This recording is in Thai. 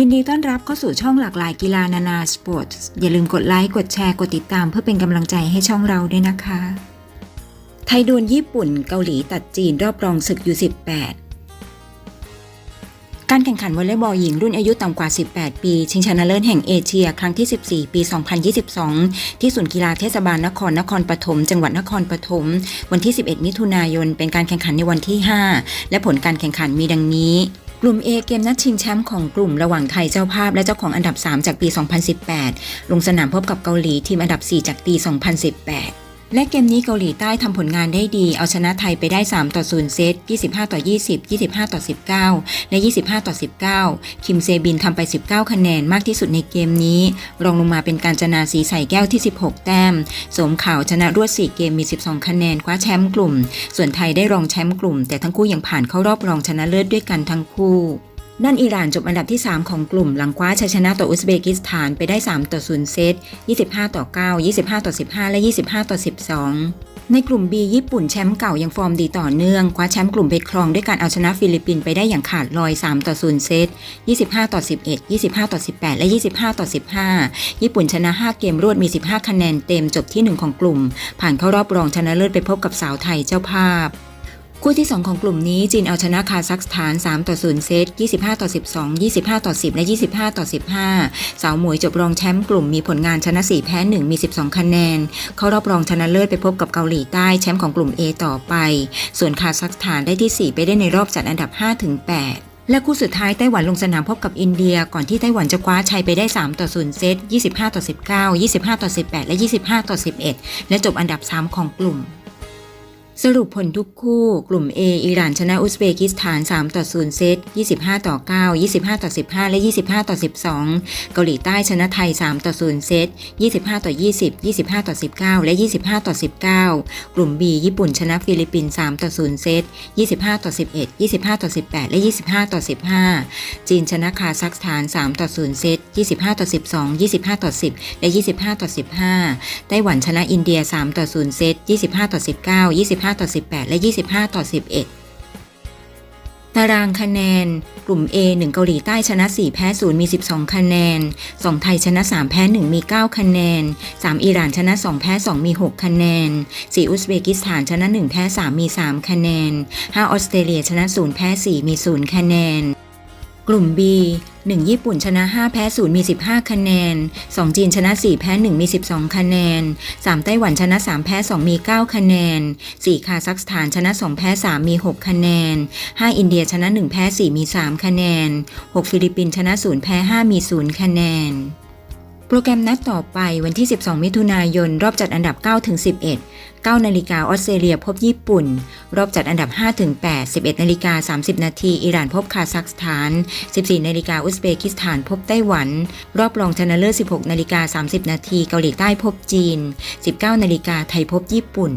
ยินดีต้อนรับเข้าสู่ช่องหลากหลายกีฬานานาสปอร์ตอย่าลืมกดไลค์ กดแชร์ กดติดตามเพื่อเป็นกำลังใจให้ช่องเราด้วยนะคะ ไทยดวลญี่ปุ่นเกาหลีตัดจีนรอบรองศึกยู18การแข่งขันวอลเลย์บอลหญิงรุ่นอายุต่ำกว่า 18 ปี ชิงชนะเลิศแห่งเอเชีย ครั้งที่ 14 ปี 2022 ที่ศูนย์กีฬาเทศบาลนครนครปฐม จังหวัดนครปฐม วันที่ 11 มิถุนายน เป็นการแข่งขันในวันที่ 5 และผลการแข่งขันมีดังนี้ กลุ่ม A เกมนัดชิงแชมป์ของกลุ่มระหว่างไทยเจ้าภาพและเจ้าของอันดับ 3 จากปี 2018 ลงสนามพบกับเกาหลีทีมอันดับ 4 จากปี 2018 และเกมนี้เกาหลีใต้ทำผลงานได้ดี เอาชนะไทยไปได้ 3 ต่อ 0 เซต 25 ต่อ 20 25 ต่อ 19 และ 25 ต่อ 19 คิมเซบินทำไป 19 คะแนนมากที่สุดในเกมนี้ รองลงมาเป็นการจนาสีใส่แก้วที่ 16 แต้ม สมข่าวชนะรวด 4 เกมมี 12 คะแนนคว้าแชมป์กลุ่ม ส่วนไทยได้รองแชมป์กลุ่ม แต่ทั้งคู่ยังผ่านเข้ารอบรองชนะเลิศด้วยกันทั้งคู่ ด้านอิหร่านจบอันดับที่ 3 ของกลุ่มหลังคว้าชัยชนะต่ออุซเบกิสถานไปได้ 3 ต่อ 0 เซต 25 ต่อ 9 25 ต่อ 15 และ 25 ต่อ 12 ในกลุ่ม B ญี่ปุ่นแชมป์เก่ายังฟอร์มดีต่อเนื่อง คว้าแชมป์กลุ่มไปครองด้วยการเอาชนะฟิลิปปินส์ไปได้อย่างขาดลอย 3 ต่อ 0 เซต 25 ต่อ 11 25 ต่อ 18 และ 25 ต่อ 15 ญี่ปุ่นชนะ 5 เกมรวดมี 15 คะแนนเต็มจบที่ 1 ของกลุ่ม ผ่านเข้ารอบรองชนะเลิศไปพบกับสาวไทยเจ้าภาพ คู่ที่ 2 ของกลุ่มนี้จีนเอาชนะคาซัคสถาน 3 ต่อ 0 เซต 25 ต่อ 12 25 ต่อ 10 และ 25 ต่อ 15 สาวหมวยจบรองแชมป์กลุ่มมีผลงานชนะ 4 แพ้ 1 มี 12 คะแนน เข้ารอบรองชนะเลิศไปพบกับเกาหลีใต้แชมป์ของกลุ่ม A ต่อไป ส่วนคาซัคสถานได้ที่ 4 ไปได้ในรอบจัดอันดับ 5 ถึง 8และคู่สุดท้ายไต้หวันลงสนามพบกับอินเดีย ก่อนที่ไต้หวันจะคว้าชัยไปได้ 3 ต่อ 0 เซต 25 ต่อ 19 25 ต่อ 18 และ 25 ต่อ 11 และจบอันดับ 3 ของกลุ่ม สรุปผลทุกคู่กลุ่ม A อิหร่านชนะอุซเบกิสถาน 3 ต่อ 0 เซต 25 ต่อ 9 25 ต่อ 15 และ 25 ต่อ 12 เกาหลีใต้ชนะไทย 3 ต่อ 0 เซต 25 ต่อ 20 25 ต่อ 19 และ 25 ต่อ 19 กลุ่ม B ญี่ปุ่นชนะฟิลิปปินส์ 3 ต่อ 0 เซต 25 ต่อ 11 25 ต่อ 18 และ 25 ต่อ 15 จีนชนะคาซัคสถาน 3 ต่อ 0 เซต 25 ต่อ 12 25 ต่อ 10 และ 25 ต่อ 15 ไต้หวันชนะอินเดีย 3 ต่อ 0 เซต 25 ต่อ 19 25 25 ต่อ 18 และ 25 ต่อ 11 ตารางคะแนน กลุ่ม A 1 เกาหลีใต้ชนะ 4 แพ้ 0 มี 12 คะแนน 2 ไทยชนะ 3 แพ้ 1 มี 9 คะแนน 3 อิหร่านชนะ 2 แพ้ 2 มี 6 คะแนน 4 อุซเบกิสถานชนะ 1 แพ้ 3 มี 3 คะแนน 5 ออสเตรเลียชนะ 0 แพ้ 4 มี 0 คะแนน กลุ่ม B 1 ญี่ปุ่นชนะ 5 แพ้ 0 มี 15 คะแนน 2 จีนชนะ 4 แพ้ 1 มี 12 คะแนน 3 ไต้หวันชนะ 3 แพ้ 2 มี 9 คะแนน 4 คาซัคสถานชนะ 2 แพ้ 3 มี 6 คะแนน 5 อินเดียชนะ 1 แพ้ 4 มี 3 คะแนน 6 ฟิลิปปินส์ชนะ 0 แพ้ 5 มี 0 คะแนน โปรแกรมนัดต่อไปวันที่ 12 มิถุนายน รอบจัดอันดับ 9 ถึง 11 9 นาฬิกาออสเตรเลียพบญี่ปุ่น รอบจัดอันดับ 5 ถึง 8 11 นาฬิกา 30 นาทีอิหร่านพบคาซัคสถาน 14 นาฬิกาอุซเบกิสถานพบไต้หวัน รอบรองชนะเลิศ 16 นาฬิกา 30 นาทีเกาหลีใต้พบจีน 19 นาฬิกาไทยพบญี่ปุ่น